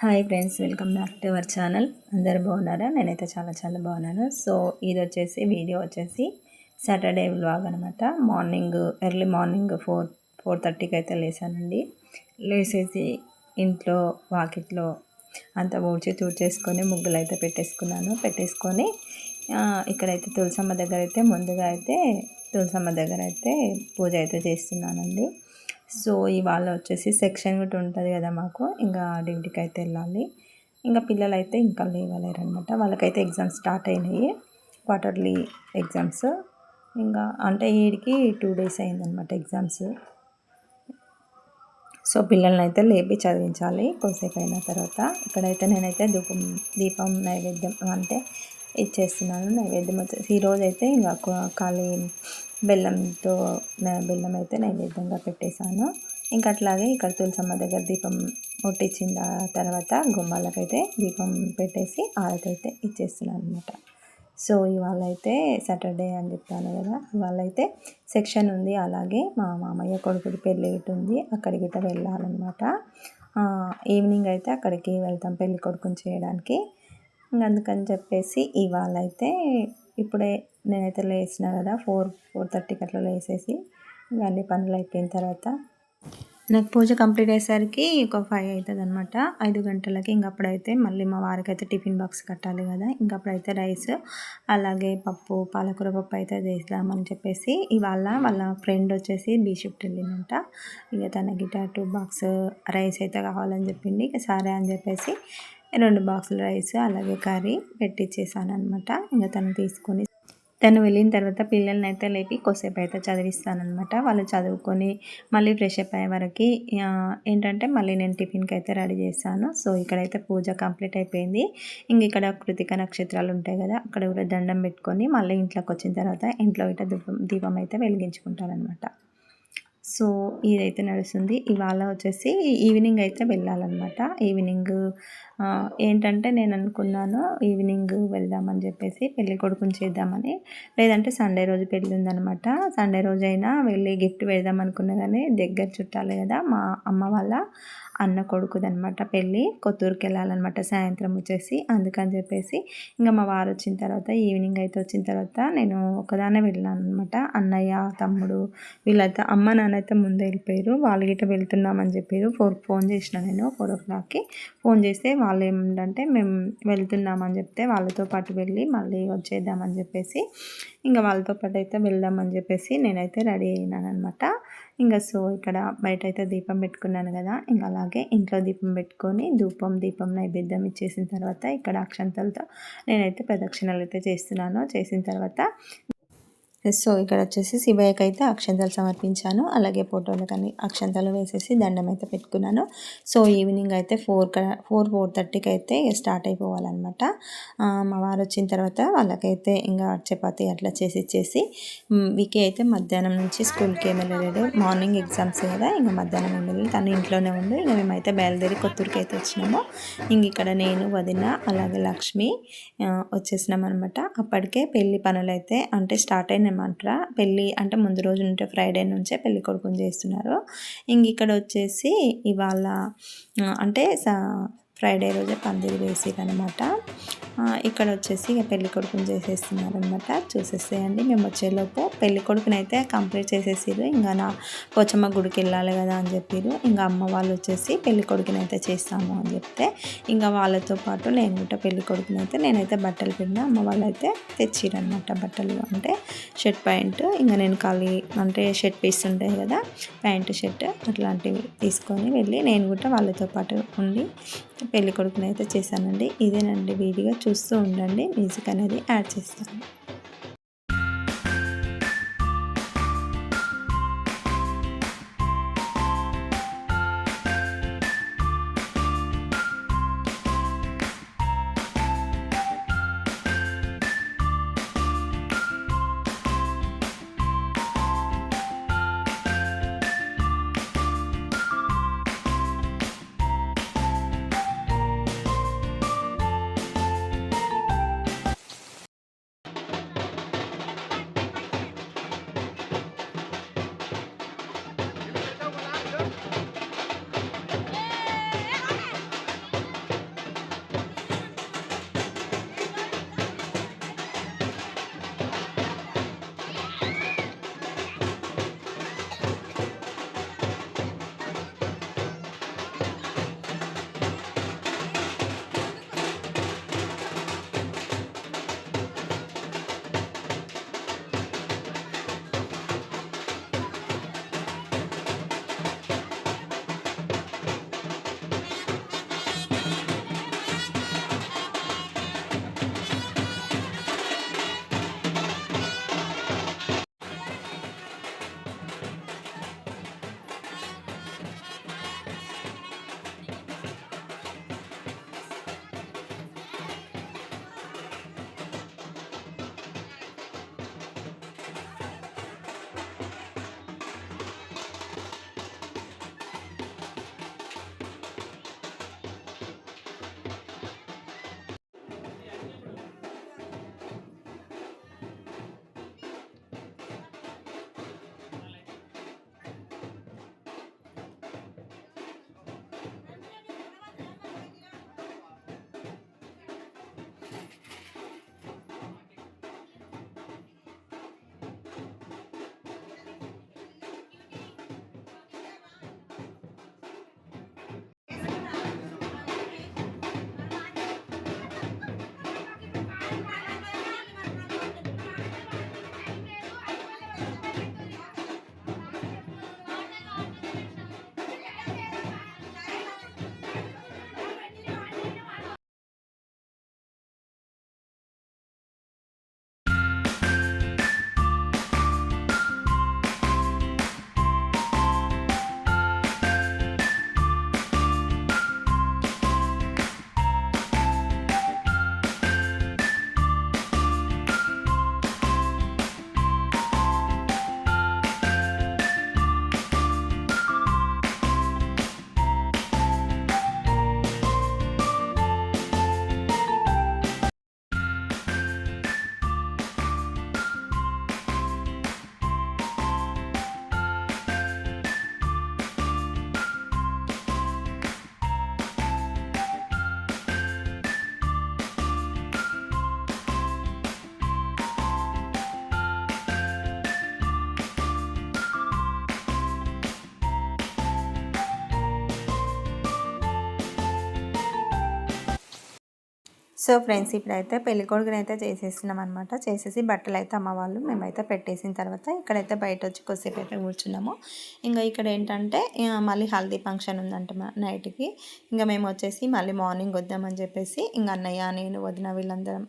Hi friends welcome back to our channel. అందరు బాగున్నారా? నేనైతే చాలా చాలా బాగున్నాను. సో ఇది వచ్చేసి వీడియో వచ్చేసి సాటర్డే వ్లాగ్ అనమాట morning early morning four four థర్టీకి అయితే లేసానండి. లేసేసి ఇంట్లో వాకిట్లో అంతా ఊడ్చి తూడ్చేసుకొని ముగ్గులు అయితే పెట్టేసుకున్నాను. పెట్టేసుకొని ఇక్కడైతే తులసమ్మ దగ్గర అయితే ముందుగా అయితే తులసమ్మ దగ్గర అయితే పూజ అయితే చేస్తున్నానండి. సో ఇవాళ వచ్చేసి సెక్షన్ కూడా ఉంటుంది కదా మాకు. ఇంకా డ్యూటీకి అయితే వెళ్ళాలి. ఇంకా పిల్లలు అయితే ఇంకా లేవలేరు అనమాట వాళ్ళకైతే ఎగ్జామ్స్ స్టార్ట్ అయినాయి. Quarterly exams. ఇంకా అంటే వీడికి టూ డేస్ అయిందనమాట ఎగ్జామ్స్. సో పిల్లల్ని అయితే లేపి చదివించాలి కొద్దిసేపు అయిన తర్వాత. ఇక్కడైతే నేనైతే దీపం దీపం నైవేద్యం అంటే ఇచ్చేస్తున్నాను. నైవేద్యం వచ్చేసి ఈరోజు అయితే ఇంకా ఖాళీ బెల్లంతో బెల్లం అయితే నైవేద్యంగా పెట్టేశాను. ఇంకా అట్లాగే ఇక్కడ తులసమ్మ దగ్గర దీపం ముట్టించిన తర్వాత గుమ్మాలకైతే దీపం పెట్టేసి ఆరతి అయితే ఇచ్చేస్తున్నాను అనమాట సో ఇవాళ అయితే సాటర్డే అని చెప్పాను కదా ఇవాళ అయితే సెక్షన్ ఉంది. అలాగే మా మామయ్య కొడుకుడి పెళ్ళి ఉంది అక్కడికి గిట్ట వెళ్ళాలన్నమాట. ఈవినింగ్ అయితే అక్కడికి వెళ్తాం పెళ్ళి కొడుకుని చేయడానికి. అందుకని చెప్పేసి ఇవాళ అయితే ఇప్పుడే నేనైతే లేచిన కదా ఫోర్ ఫోర్ థర్టీకి అట్లా లేసేసి అన్ని పనులు అయిపోయిన తర్వాత నాకు పూజ కంప్లీట్ అయ్యేసరికి ఒక ఫైవ్ అవుతుంది అనమాట ఐదు గంటలకి ఇంకప్పుడైతే మళ్ళీ మా వారికి అయితే టిఫిన్ బాక్స్ కట్టాలి కదా ఇంకప్పుడైతే రైస్ అలాగే పప్పు పాలకూర పప్పు అయితే చేద్దామని చెప్పేసి ఇవాళ వాళ్ళ ఫ్రెండ్ వచ్చేసి బీ షిఫ్ట్ వెళ్ళిందంట. ఇక తన గిటార్ టూ బాక్స్ రైస్ అయితే కావాలని చెప్పింది. ఇక సరే అని చెప్పేసి రెండు బాక్సులు రైస్ అలాగే కర్రీ పెట్టించేసాను అనమాట ఇంకా తను తీసుకొని తను వెళ్ళిన తర్వాత పిల్లల్ని అయితే లేపి కొసేపు అయితే చదివిస్తానమాట వాళ్ళు చదువుకొని మళ్ళీ ఫ్రెష్ అప్ అయ్యే వరకు ఏంటంటే మళ్ళీ నేను టిఫిన్కి అయితే రెడీ చేశాను. సో ఇక్కడైతే పూజ కంప్లీట్ అయిపోయింది. ఇంక ఇక్కడ కృతిక నక్షత్రాలు ఉంటాయి కదా అక్కడ కూడా దండం పెట్టుకొని మళ్ళీ ఇంట్లోకి వచ్చిన తర్వాత ఇంట్లో ఇట దీపం దీపం అయితే వెలిగించుకుంటానమాట సో ఇదైతే నడుస్తుంది. ఇవాళ వచ్చేసి ఈవినింగ్ అయితే వెళ్ళాలన్నమాట. ఈవినింగ్ ఏంటంటే నేను అనుకున్నాను ఈవినింగ్ వెళ్దామని చెప్పేసి పెళ్ళి కొడుకుని చేద్దామని. లేదంటే సండే రోజు పెళ్ళి ఉందనమాట సండే రోజు అయినా వెళ్ళి గిఫ్ట్ పెడదాం అనుకున్నా కానీ దగ్గర చుట్టాలి కదా మా అమ్మ వాళ్ళ అన్న కొడుకుదనమాట పెళ్ళి. కొత్తూరుకి వెళ్ళాలన్నమాట సాయంత్రం వచ్చేసి. అందుకని చెప్పేసి ఇంకా మా వారు వచ్చిన తర్వాత ఈవినింగ్ అయితే వచ్చిన తర్వాత నేను ఒకదానే వెళ్ళాను అనమాట అన్నయ్య తమ్ముడు వీళ్ళతో అమ్మ నాన్న అయితే ముందే వెళ్ళిపోయారు. వాళ్ళు గిట్ట వెళ్తున్నామని చెప్పారు. ఫోర్ ఫోన్ చేసిన నేను ఫోర్ ఓ క్లాక్కి. ఫోన్ చేస్తే వాళ్ళు ఏమిటంటే మేము వెళ్తున్నామని చెప్తే వాళ్ళతో పాటు వెళ్ళి మళ్ళీ వచ్చేద్దామని చెప్పేసి ఇంకా వాళ్ళతో పాటు అయితే వెళ్దామని చెప్పేసి నేనైతే రెడీ అయినాను అనమాట ఇంకా సో ఇక్కడ బయట అయితే దీపం పెట్టుకున్నాను కదా ఇంకా అలాగే ఇంట్లో దీపం పెట్టుకొని ధూపం దీపం నైవేద్యం ఇచ్చేసిన తర్వాత ఇక్కడ అక్షంతలతో నేనైతే ప్రదక్షిణలు అయితే చేస్తున్నాను. చేసిన తర్వాత సో ఇక్కడ వచ్చేసి శివయ్యకి అయితే అక్షంతలు సమర్పించాను. అలాగే ఫోటోలు కానీ అక్షంతలు వేసేసి దండం అయితే పెట్టుకున్నాను. సో ఈవినింగ్ అయితే ఫోర్ ఫోర్ ఫోర్ థర్టీకి అయితే స్టార్ట్ అయిపోవాలన్నమాట. మా వారు వచ్చిన తర్వాత వాళ్ళకైతే ఇంకా చపాతి అట్లా చేసి ఇచ్చేసి వీకే అయితే మధ్యాహ్నం నుంచి స్కూల్కి ఏమి వెళ్ళలేదు. మార్నింగ్ ఎగ్జామ్స్ కదా ఇంకా మధ్యాహ్నం ఏమి వెళ్ళి తను ఇంట్లోనే ఉంది ఇంకా మేమైతే బయలుదేరి కొత్తూరుకి అయితే వచ్చినాము. ఇంక ఇక్కడ నేను వదిన అలాగే లక్ష్మి వచ్చేసినాం అనమాట అప్పటికే పెళ్ళి పనులు అయితే అంటే స్టార్ట్ అయిన అనమాట పెళ్ళి అంటే ముందు రోజు ఉంటే ఫ్రైడే నుంచే పెళ్ళి కొడుకుని చేస్తున్నారు. ఇంక ఇక్కడ వచ్చేసి ఇవాళ అంటే ఫ్రైడే రోజే పందిరి వేసి అనమాట ఇక్కడ వచ్చేసి ఇక పెళ్ళి కొడుకుని చేసేస్తున్నారనమాట చూసేసేయండి మేము వచ్చేలోపు పెళ్ళి కొడుకుని అయితే కంప్లీట్ చేసేసారు ఇంకా నా పోచమ్మ గుడికి వెళ్ళాలి కదా అని చెప్పారు ఇంకా అమ్మ వాళ్ళు వచ్చేసి పెళ్ళి కొడుకుని అయితే చేస్తాము అని చెప్తే ఇంకా వాళ్ళతో పాటు నేను కూడా పెళ్ళి కొడుకుని అయితే నేనైతే బట్టలు పిండి అమ్మ వాళ్ళు అయితే తెచ్చిరనమాట బట్టలు. అంటే షర్ట్ ప్యాంట్ ఇంకా నేను ఖాళీ అంటే షర్ట్ పీస్ ఉంటాయి కదా ప్యాంటు షర్ట్ అట్లాంటివి తీసుకొని వెళ్ళి నేను కూడా వాళ్ళతో పాటు ఉండి పెళ్ళికొడుకుని అయితే చేశానండి. ఇదేనండి వీడియో. చూస్తూ ఉండండి. మ్యూజిక్ అనేది యాడ్ చేస్తాను. సో ఫ్రెండ్స్ ఇప్పుడైతే పెళ్ళికొడుకుని అయితే చేసేసినాం అనమాట చేసేసి బట్టలు అయితే అమ్మ వాళ్ళు మేమైతే పెట్టేసిన తర్వాత ఇక్కడైతే బయట వచ్చి కొద్దిసేపు అయితే కూర్చున్నాము. ఇంకా ఇక్కడ ఏంటంటే మళ్ళీ హల్దీ ఫంక్షన్ ఉందంట నైట్కి. ఇంకా మేము వచ్చేసి మళ్ళీ మార్నింగ్ వద్దామని చెప్పేసి ఇంకా అన్నయ్య నేను వదిన వీళ్ళందరం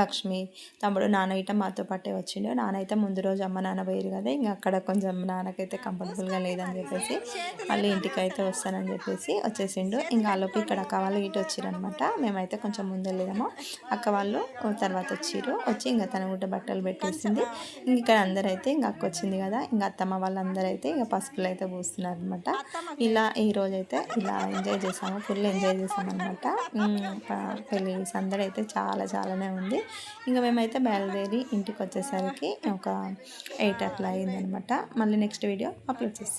లక్ష్మి తమ్ముడు నాన్న ఇట మాతో పట్టే వచ్చిండు. నాన్న అయితే ముందు రోజు అమ్మ నాన్న పోయారు కదా ఇంకా అక్కడ కొంచెం నాన్నకైతే కంఫర్టబుల్గా లేదని చెప్పేసి మళ్ళీ ఇంటికి అయితే వస్తానని చెప్పేసి వచ్చేసిండు. ఇంకా ఆలోపు ఇక్కడ అక్క వాళ్ళు ఇటు వచ్చిరనమాట మేమైతే కొంచెం ముందు వెళ్ళాము అక్క వాళ్ళు తర్వాత వచ్చిరు వచ్చి ఇంకా తన గుడ్డ బట్టలు పెట్టేసింది. ఇంక ఇక్కడ అందరూ అయితే ఇంకా అక్క వచ్చింది కదా ఇంకా అత్తమ్మ వాళ్ళందరూ అయితే ఇంకా పసుపులు అయితే పూస్తున్నారు అనమాట ఇలా ఈ రోజు అయితే ఇలా ఎంజాయ్ చేసాము. ఫుల్ ఎంజాయ్ చేసాము అనమాట పెళ్ళి సందడి అయితే చాలా చాలానే ఉంది. ఇంకా మేమైతే బయలుదేరి ఇంటికి వచ్చేసరికి ఒక ఎయిట్ అట్లా అయిందనమాట. మళ్ళీ నెక్స్ట్ వీడియో అప్లోడ్ చేస్తాం.